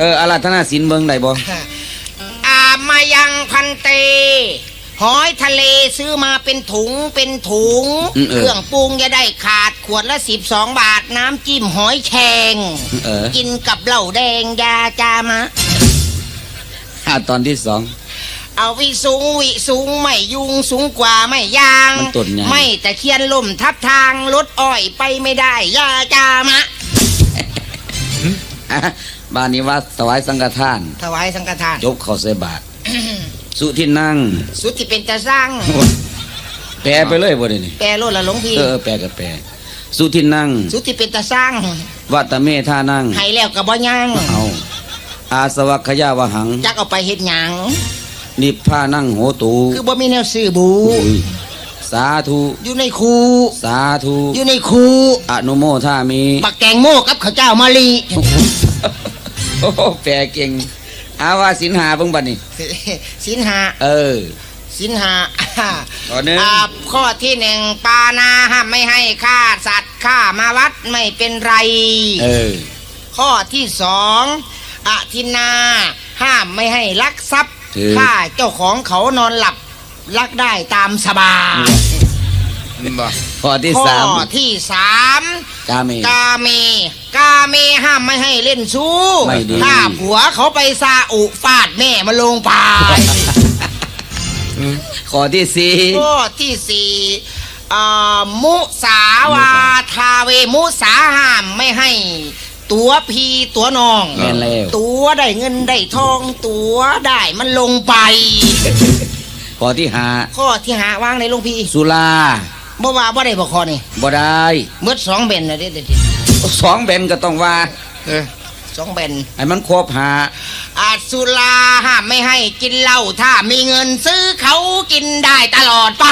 เอออาราธนาศีลเบิ่งได้บ่อามายังพันเต หอยทะเลซื้อมาเป็นถุงเป็นถุง เครื่องปรุงจะได้ขาดขวดละสิบสองบาทน้ำจิ้มหอยแชงเออกินกับเหล้าแดงยาจามะอ่าตอนที่สองเอาวิสูงวิสูงไม่ยุงสูงกว่าไม่ยาง มันต้นไง ไม่แต่เคียนล่มทับทางรถอ้อยไปไม่ได้ยาจามะอะ บ้านนี้ว่าถวายสังฆทาน ถวายสังฆทานยกเข้าใส่บาตรสุที่นั่ง สุดที่เป็นตาสร้าง แปลไปเลยบ่ได้นี่แปรโลดละหลวงพี่ เออแปลกับแปล สุที่นั่ง สุดที่เป็นตาสร้าง วัตเมธานั่งให้แล้วกับบ่ยังเอาอาสวัคยาวหัง จักเอาไปเฮ็ดหยัง นิพพานั่งโหตู คือบ่มีแนวซื้อบูอุ้ยสาธุ อยู่ในคู สาธุ อยู่ในคู อนุโมทามีบักแกงโมกับข้าวเจ้ามาลี โอ้โหแปลเก่งอาว่าสินหาเบิ่งบัดนี้สินหาเออ สินหาข้อหนึ่งอ่าข้อที่หนึ่งปานาห้ามไม่ให้ฆ่าสัตว์ฆ่ามาวัดไม่เป็นไร เออ ข้อที่สองอธินา ห้ามไม่ให้ลักทรัพย์ถูกฆ่าเจ้าของเขานอนหลับลักได้ตามสบายข้อที่ข้อสามที่สามกาเมกาเมกา เมห้ามไม่ให้เล่นชู้ไม่ดี ถ้าผัวเขาไปซาอุฟาดแม่มาลงไปข้อที่สี่ข้อที่สี่อ่ามุสาวาทาเวมุสาห้ามไม่ให้ ตัวพีตัวน้อง แม่นแล้วตัวได้เงินได้ทอง ตัวได้มันลงไปข้อที่ห้าข้อที่หาวางในหลวงพี่สุราบ่ว่าบ่ได้บ่คอนี่บ่ได้ เมื่อสองเบนนะเด็ดเด็ด สองเบนก็ต้องว่าสองเบนให้มันครบหาอาสุราห้ามไม่ให้กินเหล้าถ้ามีเงินซื้อเขากินได้ตลอดไป